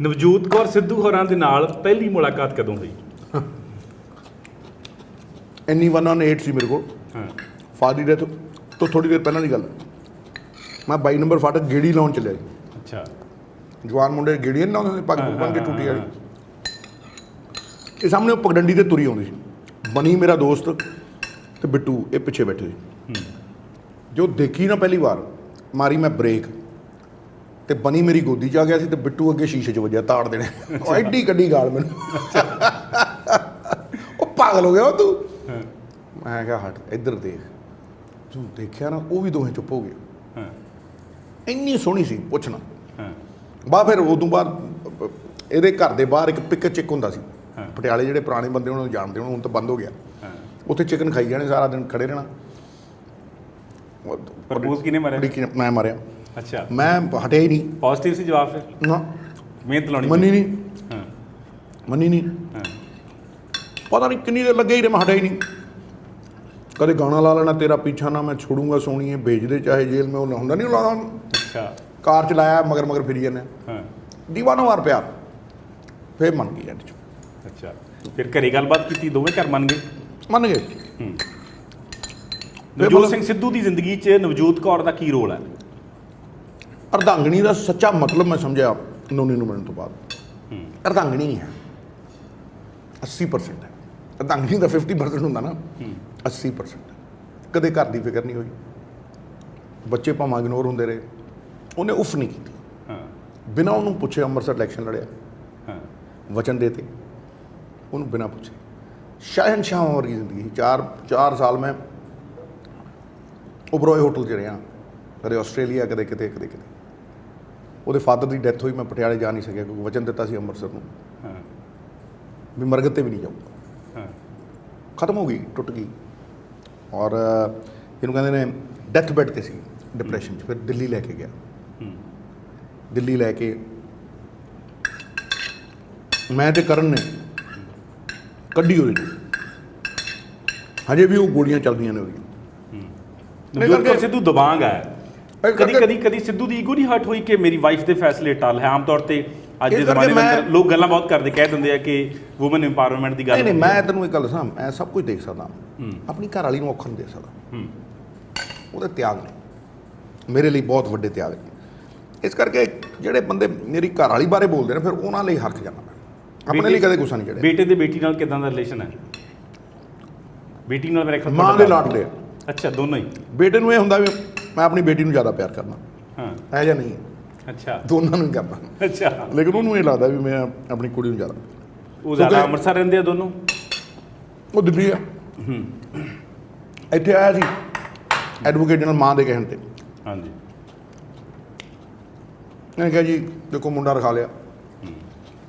ਨਵਜੋਤ ਕੌਰ ਸਿੱਧੂ ਹੋਰਾਂ ਦੇ ਨਾਲ ਪਹਿਲੀ ਮੁਲਾਕਾਤ ਕਦੋਂ ਹੋਈ? ਇੰਨੀ 118 ਸੀ ਮੇਰੇ ਕੋਲ। ਹਾਂ। ਫਾਦੀ ਦੇ ਤੋਂ ਥੋੜੀ ਦੇਰ ਪਹਿਲਾਂ ਦੀ ਗੱਲ। ਮੈਂ 22 ਨੰਬਰ ਫਾਟਕ ਗੇੜੀ ਲਾਉਣ ਚੱਲਿਆ ਜੀ। ਅੱਛਾ। ਜਵਾਨ ਮੁੰਡੇ ਗੇੜੀ ਨਹੀਂ ਲਾਉਂਦੇ ਸੀ, ਪੱਗ ਬੰਨ ਕੇ ਟੂਟੀ ਵਾਲੀ। ਇਹ ਸਾਹਮਣੇ ਉਹ ਪਗਡੰਡੀ ਤੇ ਤੁਰੀ ਆਉਂਦੀ ਸੀ। ਬਣੀ ਮੇਰਾ ਦੋਸਤ ਤੇ ਬਿੱਟੂ ਇਹ ਪਿੱਛੇ ਬੈਠੇ ਸੀ। ਜੋ ਦੇਖੀ ਨਾ ਪਹਿਲੀ ਵਾਰ ਮਾਰੀ ਮੈਂ ਬ੍ਰੇਕ ਤੇ ਬਣੀ ਮੇਰੀ ਗੋਦੀ 'ਚ ਆ ਗਿਆ ਸੀ ਤੇ ਬਿੱਟੂ ਅੱਗੇ ਸ਼ੀਸ਼ੇ 'ਚ ਵੱਜਿਆ ਤਾੜ ਦੇਣੇ। ਉਹ ਐਡੀ ਕੱਢੀ ਗਾਲ ਮੈਨੂੰ। ਉਹ ਪਾਗਲ ਹੋ ਗਿਆ ਉਹ ਤੂੰ। ਮੈਂ ਕਿਹਾ ਹਟ ਇੱਧਰ ਦੇਖ। ਤੂੰ ਦੇਖਿਆ ਨਾ ਉਹ ਵੀ ਦੋਹੇ ਚੁੱਪ ਹੋ ਗਏ। ਹਾਂ। ਇੰਨੀ ਸੋਹਣੀ ਸੀ ਪੁੱਛਣਾ। ਹਾਂ। ਬਾ ਫਿਰ ਉਦੋਂ ਬਾਅਦ ਇਹਦੇ ਘਰ ਦੇ ਬਾਹਰ ਇੱਕ ਪਿਕ ਚਿੱਕ ਹੁੰਦਾ ਸੀ। ਪਟਿਆਲੇ ਜਿਹੜੇ ਪੁਰਾਣੇ ਬੰਦੇ ਉਹਨਾਂ ਨੂੰ ਜਾਣਦੇ ਹੁਣ ਹੁਣ ਤਾਂ ਬੰਦ ਹੋ ਗਿਆ। ਹਾਂ। ਉੱਥੇ ਚਿਕਨ ਖਾਈ ਜਾਣੇ ਸਾਰਾ ਦਿਨ ਖੜੇ ਰਹਿਣਾ। ਪ੍ਰਪੋਜ਼ ਕਿਨੇ ਮਾਰਿਆ? ਮੈਂ ਮਾਰਿਆ। ਅੱਛਾ। ਮੈਂ ਹਟਿਆ ਹੀ ਨਹੀਂ। ਪੋਜ਼ਿਟਿਵ ਸੀ ਜਵਾਬ ਫਿਰ? ਨਾ। ਮਿਹਨਤ ਲਾਉਣੀ ਮੰਨੀ ਨਹੀਂ। ਹਾਂ। ਮੰਨੀ ਨਹੀਂ। ਹਾਂ। ਪਤਾ ਨਹੀਂ ਕਿੰਨੀ ਦੇਰ ਲੱਗੇ ਹੀ ਰਹੇ ਮੈਂ ਹਟਿਆ ਹੀ ਨਹੀਂ। ਕਦੇ ਗਾਣਾ ਲਾ ਲੈਣਾ ਤੇਰਾ ਪੀਛਾ ਨਾ ਮੈਂ ਛੋੜੂੰਗਾ ਸੋਣੀਏ ਭੇਜ ਦੇ ਚਾਹੇ ਜੇਲ੍ਹ ਮੈਂ ਉਹ ਹੁੰਦਾ ਨਹੀਂ ਲਾਉਣਾ ਅੱਛਾ। ਕਾਰ ਚਲਾਇਆ ਮਗਰ ਮਗਰ ਫਿਰੀ ਜਾਂਦੇ ਹਾਂ। ਦੀਵਾਨੋ ਵਾਰ ਪਿਆਰ ਫੇਰ ਮੰਨ ਗਈ ਐਂਡ ਚ। ਅੱਛਾ। ਫਿਰ ਘਰੇ ਗੱਲਬਾਤ ਕੀਤੀ ਦੋਵੇਂ ਘਰ ਮੰਨ ਗਏ? ਮੰਨ ਗਏ। ਨਵਜੋਤ ਮਤਲਬ- ਸਿੰਘ ਸਿੱਧੂ ਦੀ ਜ਼ਿੰਦਗੀ 'ਚ ਨਵਜੋਤ ਕੌਰ ਦਾ ਕੀ ਰੋਲ ਹੈ? ਅਰਧਾਂਗਣੀ ਦਾ ਸੱਚਾ ਮਤਲਬ ਮੈਂ ਸਮਝਿਆ ਨੋਨੀ ਨੂੰ ਮਿਲਣ ਤੋਂ ਬਾਅਦ ਅਰਧਾਂਗਣੀ ਨਹੀਂ ਹੈ 80% ਹੈ ਅਰਧਾਂਗਣੀ ਦਾ 50% ਹੁੰਦਾ ਨਾ ਹੂੰ 80% ਕਦੇ ਘਰ ਦੀ ਫਿਕਰ ਨਹੀਂ ਹੋਈ ਬੱਚੇ ਭਾਵੇਂ ਇਗਨੋਰ ਹੁੰਦੇ ਰਹੇ ਉਹਨੇ ਉਫ ਨਹੀਂ ਕੀਤੀ ਹਾਂ ਬਿਨਾਂ ਉਹਨੂੰ ਪੁੱਛੇ ਅੰਮ੍ਰਿਤਸਰ ਇਲੈਕਸ਼ਨ ਲੜਿਆ ਹਾਂ ਵਚਨ ਦੇਤੇ ਉਹਨੂੰ ਬਿਨਾਂ ਪੁੱਛੇ ਸ਼ਹਿਨਸ਼ਾਹ ਵਰਗੀ ਜ਼ਿੰਦਗੀ ਸੀ ਚਾਰ ਚਾਰ ਸਾਲ ਮੈਂ ਉਬਰੋਏ ਹੋਟਲ 'ਚ ਰਿਹਾ ਕਦੇ ਆਸਟ੍ਰੇਲੀਆ ਕਦੇ ਕਿਤੇ ਕਦੇ ਕਿਤੇ ਉਹਦੇ ਫਾਦਰ ਦੀ ਡੈਥ ਹੋਈ ਮੈਂ ਪਟਿਆਲੇ ਜਾ ਨਹੀਂ ਸਕਿਆ ਕਿਉਂਕਿ ਵਚਨ ਦਿੱਤਾ ਸੀ ਅੰਮ੍ਰਿਤਸਰ ਨੂੰ। ਹਾਂ। ਵੀ ਮਰਗਤ ਤੇ ਵੀ ਨਹੀਂ ਜਾਊਗਾ। ਹਾਂ। ਖਤਮ ਹੋ ਗਈ ਟੁੱਟ ਗਈ। ਔਰ ਇਹਨੂੰ ਕਹਿੰਦੇ ਨੇ ਡੈਥ ਬੈੱਡ ਤੇ ਸੀ ਡਿਪਰੈਸ਼ਨ 'ਚ। ਫਿਰ ਦਿੱਲੀ ਲੈ ਕੇ ਗਿਆ। ਹੂੰ। ਦਿੱਲੀ ਲੈ ਕੇ ਮੈਂ ਤੇ ਕਰਨ ਨੇ ਕੱਢੀ ਉਹਦੀ ਹਜੇ ਵੀ ਉਹ ਗੋਲੀਆਂ ਚੱਲਦੀਆਂ ਨੇ ਉਹਦੀਆਂ। ਕੌਰ ਕਰਕੇ- ਸਿੱਧੂ ਦਬਾਂਗ ਹੈ ਇਹ ਕਦੀ ਕਦੀ ਕਦੀ ਸਿੱਧੂ ਦੀ ਈਗੋ ਨਹੀਂ ਹਰਟ ਹੋਈ ਕਿ ਮੇਰੀ ਵਾਈਫ ਦੇ ਫੈਸਲੇ ਟਲ ਹੈ? ਆਮ ਤੌਰ ਤੇ ਅੱਜ ਦੇ ਜ਼ਮਾਨੇ ਮੈਂ- ਲੋਕ ਗੱਲਾਂ ਬਹੁਤ ਕਰਦੇ ਕਹਿ ਦਿੰਦੇ ਆ ਕਿ ਔਮਨ ਇੰਪਾਵਰਮੈਂਟ ਦੀ ਗੱਲ ਨਹੀਂ। ਮੈਂ ਤੈਨੂੰ ਇੱਕ ਗੱਲ ਦੱਸਾਂ ਮੈਂ ਸਭ ਕੁਝ ਦੇਖ ਸਕਦਾ। ਆਪਣੀ ਘਰ ਵਾਲੀ ਨੂੰ ਔਖਾ ਨਹੀਂ ਦੇ ਸਕਦਾ। ਉਹਦੇ ਤਿਆਗ ਨੇ। ਮੇਰੇ ਲਈ ਬਹੁਤ ਵੱਡੇ ਤਿਆਗ ਨੇ। ਇਸ ਕਰਕੇ ਜਿਹੜੇ ਬੰਦੇ ਮੇਰੀ ਘਰ ਵਾਲੀ ਬਾਰੇ ਬੋਲਦੇ ਨੇ ਫਿਰ ਉਹਨਾਂ ਲਈ ਹਰਖ ਜਾਂਦਾ ਮੈਂ ਆਪਣੇ ਲਈ ਕਦੇ ਗੁੱਸਾ ਨਹੀਂ ਚੜਿਆ। ਬੇਟੇ ਦੇ ਬੇਟੀ ਨਾਲ ਕਿਦਾਂ ਦਾ ਰਿਲੇਸ਼ਨ ਹੈ? ਬੇਟੀ ਨਾਲ ਮੇਰੇ ਖਿਆਲ ਮਾਂ ਦੇ ਲਾਡਲੇ। ਅੱਛਾ ਦੋਨੋਂ ਹੀ। ਬੇਟੇ ਨੂੰ ਇਹ ਹੁੰਦਾ ਵੀ ਮੈਂ ਆਪਣੀ ਬੇਟੀ ਨੂੰ ਜ਼ਿਆਦਾ ਪਿਆਰ ਕਰਨਾ ਹਾਂ। ਇਹ ਜਿਹਾ ਨਹੀਂ? ਹੈ ਅੱਛਾ। ਦੋਨਾਂ ਨੂੰ ਹੀ ਕਰਦਾ। ਅੱਛਾ। ਲੇਕਿਨ ਉਹਨੂੰ ਇਹ ਲੱਗਦਾ ਵੀ ਮੈਂ ਆਪਣੀ ਕੁੜੀ ਨੂੰ ਜ਼ਿਆਦਾ ਉਹ ਜ਼ਿਆਦਾ ਅੰਮ੍ਰਿਤਸਰ ਰਹਿੰਦੇ ਆ ਦੋਨੋਂ? ਉਹ ਦਿੱਲੀ ਆ। ਇੱਥੇ ਆਇਆ ਸੀ ਐਡਵੋਕੇਟ ਜਨਰਲ ਮਾਂ ਦੇ ਕਹਿਣ ਤੇ। ਹਾਂਜੀ। ਇਹਨੇ ਕਿਹਾ ਜੀ ਦੇਖੋ ਮੁੰਡਾ ਰਖਾ ਲਿਆ।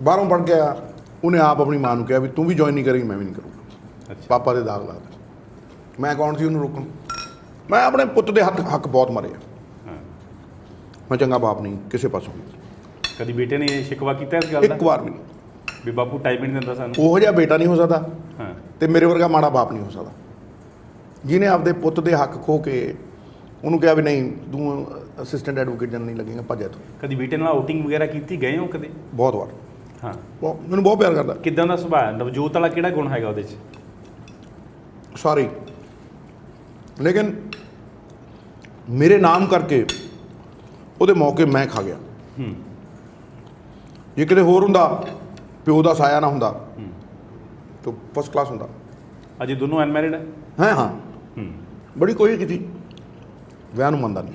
ਬਾਹਰੋਂ ਪੜ ਆਇਆ। ਉਹਨੇ ਆਪ ਆਪਣੀ ਮਾਂ ਨੂੰ ਕਿਹਾ ਵੀ ਤੂੰ ਵੀ ਜੁਆਇਨ ਨਹੀਂ ਕਰੇਗੀ ਮੈਂ ਵੀ ਨਹੀਂ ਕਰੂੰਗਾ। ਅੱਛਾ। ਪਾਪਾ ਦੇ ਦਾਗ ਲਾ ਮੈਂ ਕੌਣ ਸੀ ਉਹਨੂੰ ਰੋਕਣ? ਮੈਂ ਆਪਣੇ ਪੁੱਤ ਦੇ ਹੱਥ ਹੱਕ ਬਹੁਤ ਮਾਰੇ ਆ। ਹਾਂ। ਮੈਂ ਚੰਗਾ ਬਾਪ ਨਹੀਂ ਕਿਸੇ ਪਾਸੋਂ ਵੀ। ਕਦੀ ਬੇਟੇ ਨੇ ਸ਼ਿਕਵਾ ਕੀਤਾ ਇਸ ਗੱਲ ਇੱਕ ਦਾ ਵਾਰ ਵੀ ਨਹੀਂ। ਵੀ ਬਾਪੂ ਟਾਈਮ ਹੀ ਨਹੀਂ ਦਿੰਦਾ ਸਾਨੂੰ। ਉਹੋ ਜਿਹਾ ਬੇਟਾ ਨਹੀਂ ਹੋ ਸਕਦਾ। ਹਾਂ। ਤੇ ਮੇਰੇ ਵਰਗਾ ਮਾੜਾ ਬਾਪ ਨਹੀਂ ਹੋ ਸਕਦਾ। ਜਿਹਨੇ ਆਪਦੇ ਪੁੱਤ ਦੇ ਹੱਕ ਖੋ ਕੇ ਉਹਨੂੰ ਕਿਹਾ ਵੀ ਨਹੀਂ ਤੂੰ ਅਸਿਸਟੈਂਟ ਐਡਵੋਕੇਟ ਜਨਰਲ ਨਹੀਂ ਲੱਗੇਗਾ ਭੱਜ ਜਾ ਤੂੰ। ਕਦੀ ਬੇਟੇ ਨਾਲ ਆਊਟਿੰਗ ਵਗੈਰਾ ਕੀਤੀ? ਗਏ ਹੋ ਕਦੇ? ਬਹੁਤ ਵਾਰ। ਹਾਂ। ਬਹੁਤ ਮੈਨੂੰ ਬਹੁਤ ਪਿਆਰ ਕਰਦਾ। ਕਿਦਾਂ ਦਾ ਸੁਭਾਅ? ਹੈ ਨਵਜੋਤ ਵਾਲਾ ਕਿਹੜਾ ਗੁਣ ਹੈਗਾ ਉਹਦੇ 'ਚ? ਸਾਰੇ। ਲੇਕਿਨ ਮੇਰੇ ਨਾਮ ਕਰਕੇ ਉਹਦੇ ਮੌਕੇ ਮੈਂ ਖਾ ਗਿਆ। ਹੂੰ। ਜੇ ਕਿਤੇ ਹੋਰ ਹੁੰਦਾ ਪਿਓ ਦਾ ਸਾਇਆ ਨਾ ਹੁੰਦਾ ਤਾਂ ਫਸਟ ਕਲਾਸ ਹੁੰਦਾ। ਅਜੇ ਦੋਨੋਂ ਅਨਮੈਰਿਡ ਹੈ? ਹੈ ਹਾਂ। ਹੂੰ। ਬੜੀ ਕੋਸ਼ਿਸ਼ ਕੀਤੀ। ਵਿਆਹ ਨੂੰ ਮੰਨਦਾ ਨਹੀਂ